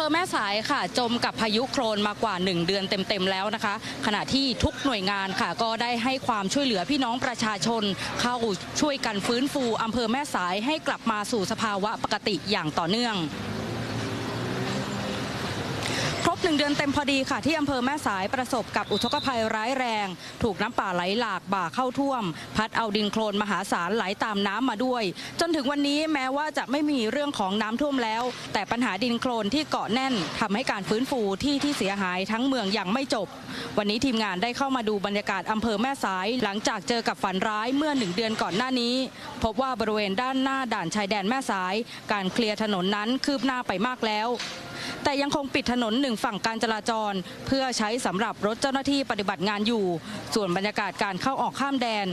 ภอแม่สายค่ะ จมกับพายุโครนมากว่า 1 เดือนเต็มๆแล้วนะคะ ขณะที่ทุกหน่วยงานค่ะ ก็ได้ให้ความช่วยเหลือพี่น้องประชาชน เข้าช่วยกันฟื้นฟูอำเภอแม่สายให้กลับมาสู่สภาวะปกติอย่างต่อเนื่อง หนึ่งเดือนเต็มพอดีค่ะที่อำเภอแม่สายประสบกับอุทกภัยร้ายแรง ถูกน้ำป่าไหลหลากบ่าเข้าท่วม พัดเอาดินโคลนมหาศาลไหลตามน้ำมาด้วย จนถึงวันนี้แม้ว่าจะไม่มีเรื่องของน้ำท่วมแล้ว แต่ปัญหาดินโคลนที่เกาะแน่นทำให้การฟื้นฟูที่ที่เสียหายทั้งเมืองยังไม่จบ วันนี้ทีมงานได้เข้ามาดูบรรยากาศอำเภอแม่สาย หลังจากเจอกับฝันร้ายเมื่อหนึ่งเดือนก่อนหน้านี้ พบว่าบริเวณด้านหน้าด่านชายแดนแม่สาย การเคลียร์ถนนนั้นคืบหน้าไปมากแล้ว แต่ยังคงปิดถนนหนึ่งฝั่งการจราจร เพื่อใช้สำหรับรถเจ้าหน้าที่ปฏิบัติงานอยู่ ส่วนบรรยากาศการเข้าออกข้ามแดน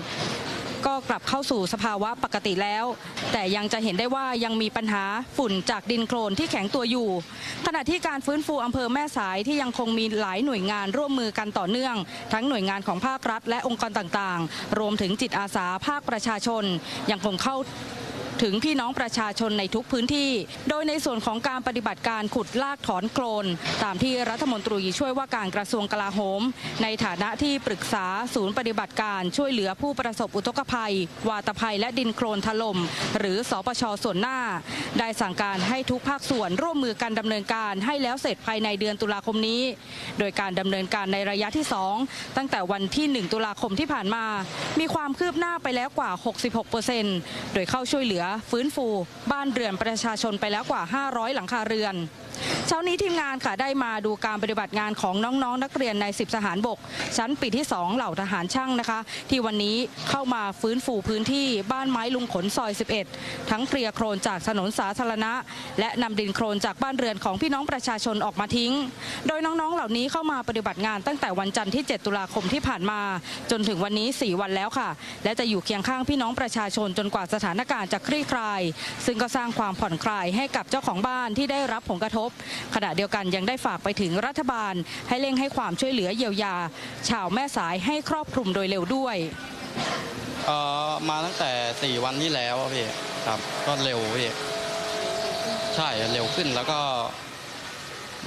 ก็กลับเข้าสู่สภาวะปกติแล้ว แต่ยังจะเห็นได้ว่ายังมีปัญหาฝุ่นจากดินโคลนที่แข็งตัวอยู่ ขณะที่การฟื้นฟูอำเภอแม่สายที่ยังคงมีหลายหน่วยงานร่วมมือกันต่อเนื่อง ทั้งหน่วยงานของภาครัฐและองค์กรต่างๆ รวมถึงจิตอาสาภาคประชาชน ยังคงเข้า ถึงพี่น้องประชาชนในทุกพื้นที่ โดยในส่วนของการปฏิบัติการขุดลากถอนโคลน ตามที่รัฐมนตรีช่วยว่าการกระทรวงกลาโหม ในฐานะที่ปรึกษาศูนย์ปฏิบัติการช่วยเหลือผู้ประสบอุทกภัย วาตภัยและดินโคลนถล่มหรือสปชส่วนหน้า ได้สั่งการให้ทุกภาคส่วนร่วมมือกันดำเนินการให้แล้วเสร็จภายในเดือนตุลาคมนี้ โดยการดำเนินการในระยะที่ 2 ตั้งแต่วันที่ 1 ตุลาคมที่ผ่านมา มีความคืบหน้าไปแล้วกว่า 66%โดยเข้าช่วยเหลือฟื้นฟู บ้านเรือนประชาชนไปแล้วกว่า 500 หลังคาเรือน เช้านี้ทีมงานค่ะได้มาดูการปฏิบัติงานของน้องๆนนักเรียนใน 10 สหารบก ชั้นปีที่ 2 เหล่าทหารช่างนะคะ ที่วันนี้เข้ามาฟื้นฟูพื้นที่บ้านไม้ลุงขนซอย 11 ทั้งเคลียร์โครนจากถนนสาธารณะ และนำดินโครนจากบ้านเรือนของพี่น้องประชาชนออกมาทิ้ง โดยน้องๆเหล่านี้เข้ามาปฏิบัติงานตั้งแต่วันจันทร์ที่ 7 ตุลาคมที่ผ่านมา จนถึงวันนี้ 4 วันแล้วค่ะ และจะอยู่เคียงข้างพี่น้องประชาชนจนกว่าสถานการณ์จะคลี่คลาย ซึ่งก็สร้างความผ่อนคลายให้กับเจ้าของบ้านที่ได้รับผลกระทบ ขณะเดียวกันยังได้ฝากไปถึงรัฐบาล ให้เร่งให้ความช่วยเหลือเยียวยา ชาวแม่สายให้ครอบคลุมโดยเร็วด้วยเอ่อมาตั้งแต่ 4 วันที่แล้วอะพี่ครับก็เร็วพี่ใช่เร็วขึ้นแล้วก็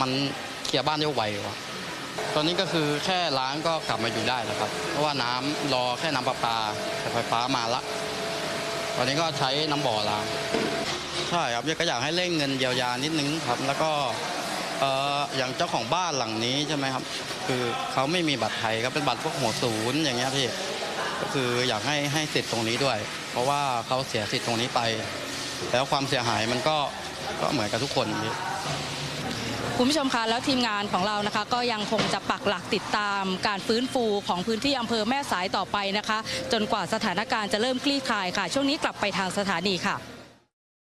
มันเคลียร์บ้านได้ไวกว่าตอนนี้ก็คือแค่ล้างก็กลับมาอยู่ได้แล้วครับ เพราะว่าน้ำรอแค่น้ำประปาแต่ไฟฟ้ามาละ อนนี้ก็ใช้น้ำบ่อล้างใช่ครับก็อยากให้เร่งเงินเยียวยานิดนึงครับ แล้วก็เอออย่างเจ้าของบ้านหลังนี้ใช่ไหมครับ คือเขาไม่มีบัตรไทยก็เป็นบัตรพวกหัวศูนย์อย่างเงี้ยพี่ก็คืออยากให้ให้สิทธิ์ตรงนี้ด้วย เพราะว่าเขาเสียสิทธิ์ตรงนี้ไป แล้วความเสียหายมันก็ก็เหมือนกับทุกคนพี่ คุณผู้ชมคะแล้วทีมงานของเรานะคะ ก็ยังคงจะปักหลักติดตามการฟื้นฟูของพื้นที่อำเภอแม่สายต่อไปนะคะ จนกว่าสถานการณ์จะเริ่มคลี่คลายค่ะ ช่วงนี้กลับไปทางสถานีค่ะ